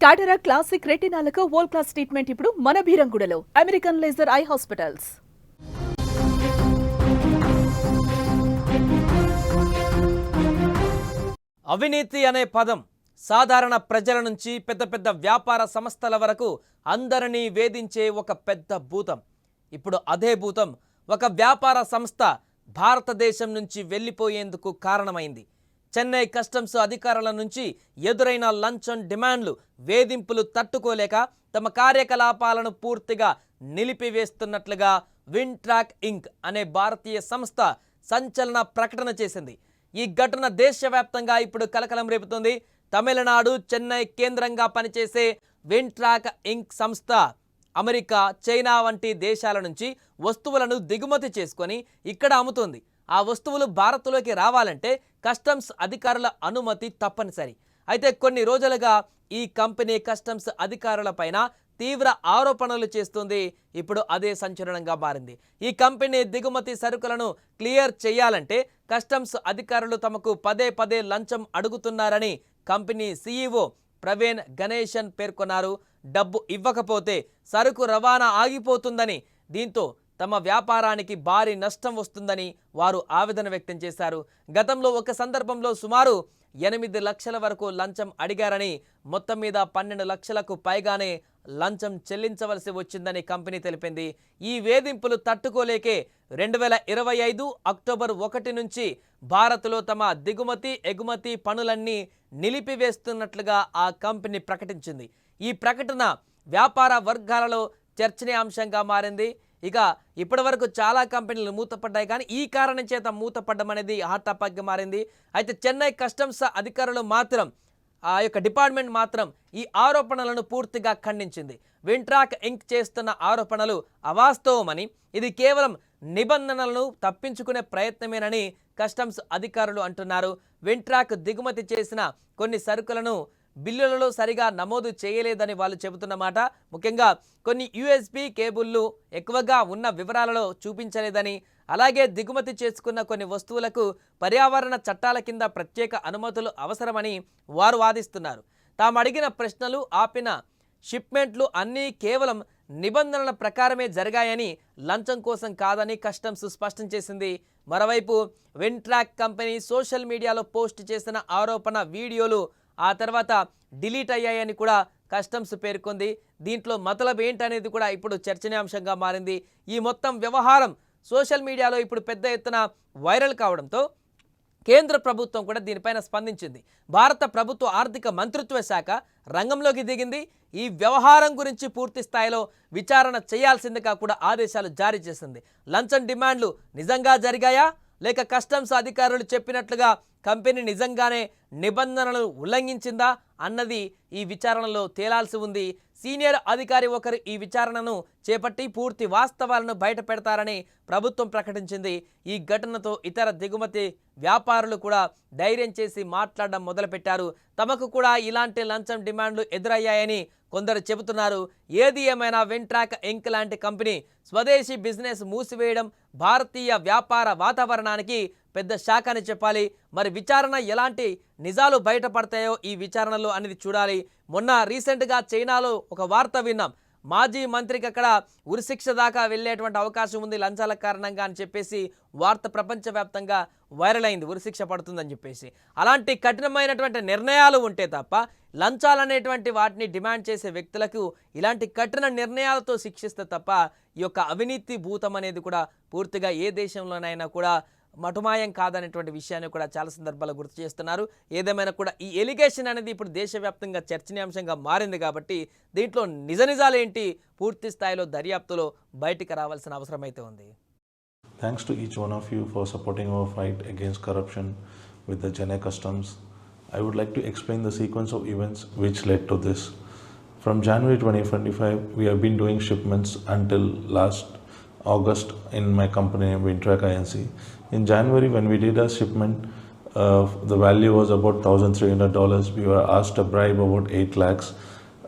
టాటరా classic రెటినాలకు world class treatment ఇప్పుడు మన భీరంగుడలో అమెరికన్ లేజర్ ఐ హాస్పిటల్స్ అవినీతి అనే పదం సాధారణ ప్రజల నుంచి పెద్ద పెద్ద వ్యాపార సంస్థల వరకు అందరినీ వేధించే ఒక పెద్ద భూతం. ఇప్పుడు అదే భూతం ఒక వ్యాపార సంస్థ భారతదేశం నుంచి వెళ్ళిపోయేందుకు కారణమైంది. చెన్నై కస్టమ్స్ అధికారుల నుంచి ఎదురైన లంచం డిమాండ్లు వేధింపులు తట్టుకోలేక తమ కార్యకలాపాలను పూర్తిగా నిలిపివేస్తున్నట్లుగా విన్ట్రాక్ ఇంక్ అనే భారతీయ సంస్థ సంచలన ప్రకటన చేసింది. ఈ ఘటన దేశవ్యాప్తంగా ఇప్పుడు కలకలం రేపుతుంది. తమిళనాడు చెన్నై కేంద్రంగా పనిచేసే వింట్రాక్ ఇంక్ సంస్థ అమెరికా చైనా వంటి దేశాల నుంచి వస్తువులను దిగుమతి చేసుకొని ఇక్కడ అమ్ముతుంది. ఆ వస్తువులు భారత్లోకి రావాలంటే కస్టమ్స్ అధికారుల అనుమతి తప్పనిసరి. అయితే కొన్ని రోజులుగా ఈ కంపెనీ కస్టమ్స్ అధికారులపైన తీవ్ర ఆరోపణలు చేస్తుంది. ఇప్పుడు అదే సంచలనంగా మారింది. ఈ కంపెనీ దిగుమతి సరుకులను క్లియర్ చేయాలంటే కస్టమ్స్ అధికారులు తమకు పదే పదే లంచం అడుగుతున్నారని కంపెనీ సీఈఓ ప్రవీణ్ గణేశన్ పేర్కొన్నారు. డబ్బు ఇవ్వకపోతే సరుకు రవాణా ఆగిపోతుందని దీంతో తమ వ్యాపారానికి భారీ నష్టం వస్తుందని వారు ఆవేదన వ్యక్తం చేశారు. గతంలో ఒక సందర్భంలో సుమారు ఎనిమిది లక్షల వరకు లంచం అడిగారని మొత్తం మీద పన్నెండు లక్షలకు పైగానే లంచం చెల్లించవలసి వచ్చిందని కంపెనీ తెలిపింది. ఈ వేధింపులు తట్టుకోలేకే రెండు వేల ఇరవై ఐదు అక్టోబర్ ఒకటి నుంచి భారత్లో తమ దిగుమతి ఎగుమతి పనులన్నీ నిలిపివేస్తున్నట్లుగా ఆ కంపెనీ ప్రకటించింది. ఈ ప్రకటన వ్యాపార వర్గాలలో చర్చనీయాంశంగా మారింది. ఇక ఇప్పటివరకు చాలా కంపెనీలు మూతపడ్డాయి కానీ ఈ కారణం చేత మూతపడ్డం అనేది హాట్ టాపిక్గా మారింది. అయితే చెన్నై కస్టమ్స్ అధికారులు మాత్రం ఆ యొక్క డిపార్ట్మెంట్ మాత్రం ఈ ఆరోపణలను పూర్తిగా ఖండించింది. వింట్రాక్ ఇంక్ చేస్తున్న ఆరోపణలు అవాస్తవమని ఇది కేవలం నిబంధనలను తప్పించుకునే ప్రయత్నమేనని కస్టమ్స్ అధికారులు అంటున్నారు. వింట్రాక్ దిగుమతి చేసిన కొన్ని సరుకులను బిల్లులలో సరిగా నమోదు చేయలేదని వాళ్ళు చెబుతున్నమాట ముఖ్యంగా కొన్ని యూఎస్బి కేబుల్లు ఎక్కువగా ఉన్న వివరాలలో చూపించలేదని అలాగే దిగుమతి చేసుకున్న కొన్ని వస్తువులకు పర్యావరణ చట్టాల కింద ప్రత్యేక అనుమతులు అవసరమని వారు వాదిస్తున్నారు. తాము అడిగిన ప్రశ్నలు ఆపిన షిప్మెంట్లు అన్నీ కేవలం నిబంధనల ప్రకారమే జరిగాయని లంచం కోసం కాదని కస్టమ్స్ స్పష్టం చేసింది. మరోవైపు వెంట్రాక్ కంపెనీ సోషల్ మీడియాలో పోస్ట్ చేసిన ఆరోపణ వీడియోలు ఆ తర్వాత డిలీట్ అయ్యాయని కూడా కస్టమ్స్ పేర్కొంది. దీంట్లో మతలబ్ ఏంటనేది కూడా ఇప్పుడు చర్చనీయాంశంగా మారింది. ఈ మొత్తం వ్యవహారం సోషల్ మీడియాలో ఇప్పుడు పెద్ద ఎత్తున వైరల్ కావడంతో కేంద్ర ప్రభుత్వం కూడా దీనిపైన స్పందించింది. భారత ప్రభుత్వ ఆర్థిక మంత్రిత్వ శాఖ రంగంలోకి దిగింది. ఈ వ్యవహారం గురించి పూర్తి స్థాయిలో విచారణ చేయాల్సిందిగా కూడా ఆదేశాలు జారీ చేసింది. లంచం డిమాండ్లు నిజంగా జరిగాయా? లేక కస్టమ్స్ అధికారులు చెప్పినట్లుగా కంపెనీ నిజంగానే నిబంధనలు ఉల్లంఘించిందా అన్నది ఈ విచారణలో తేలాల్సి ఉంది. సీనియర్ అధికారి ఒకరు ఈ విచారణను చేపట్టి పూర్తి వాస్తవాలను బయట పెడతారని ప్రభుత్వం ప్రకటించింది. ఈ ఘటనతో ఇతర దిగుమతి వ్యాపారులు కూడా ధైర్యం చేసి మాట్లాడడం మొదలుపెట్టారు. తమకు కూడా ఇలాంటి లంచం డిమాండ్లు ఎదురయ్యాయని కొందరు చెబుతున్నారు. ఏది ఏమైనా వెంట్రాక్ ఇంక్ లాంటి కంపెనీ స్వదేశీ బిజినెస్ మూసివేయడం భారతీయ వ్యాపార వాతావరణానికి పెద్ద శాఖ అని చెప్పాలి. మరి విచారణ ఎలాంటి నిజాలు బయటపడతాయో ఈ విచారణలో అనేది చూడాలి. మొన్న రీసెంట్గా చైనాలో ఒక వార్త విన్నాం. మాజీ మంత్రికి అక్కడ ఉరిశిక్ష దాకా వెళ్ళేటువంటి అవకాశం ఉంది లంచాల కారణంగా అని చెప్పేసి వార్త ప్రపంచవ్యాప్తంగా వైరల్ అయింది. ఉరిశిక్ష పడుతుందని చెప్పేసి. అలాంటి కఠినమైనటువంటి నిర్ణయాలు ఉంటే తప్ప లంచాలనేటువంటి వాటిని డిమాండ్ చేసే వ్యక్తులకు ఇలాంటి కఠిన నిర్ణయాలతో శిక్షిస్తే తప్ప ఈ యొక్క అవినీతి భూతం అనేది కూడా పూర్తిగా ఏ దేశంలోనైనా కూడా మటుమాయం కాదనేటువంటి విషయాన్ని కూడా చాలా సందర్భాల్లో గుర్తు చేస్తున్నారు. ఏదేమైనా కూడా ఈ ఎలిగేషన్ అనేది ఇప్పుడు దేశవ్యాప్తంగా చర్చనీయాంశంగా మారింది కాబట్టి దీంట్లో నిజ నిజాలేంటి పూర్తి స్థాయిలో దర్యాప్తులో బయటికి రావాల్సిన అవసరం అయితే ఉంది. Thanks to each one of you for supporting our fight against corruption with the Chennai customs I would like to explain the sequence of events which led to this from January twenty twenty five we been doing shipments until last August in my company name Wintrack INC. In January, when we did a shipment, uh, the value was about $1,300. We were asked a bribe about 8 lakhs.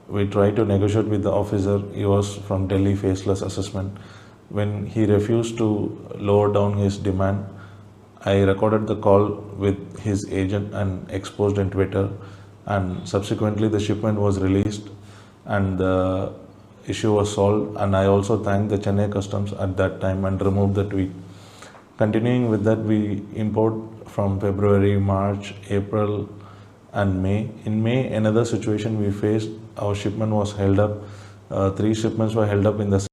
We tried to negotiate with the officer. He was from Delhi Faceless Assessment. When he refused to lower down his demand, I recorded the call with his agent and exposed in Twitter. and subsequently the shipment was released and the issue was solved. And I also thanked the Chennai Customs at that time and removed the tweet. Continuing with that, we import from February, March, April, and May. In May, another situation we faced, our shipment was held up. Uh, three shipments were held up in the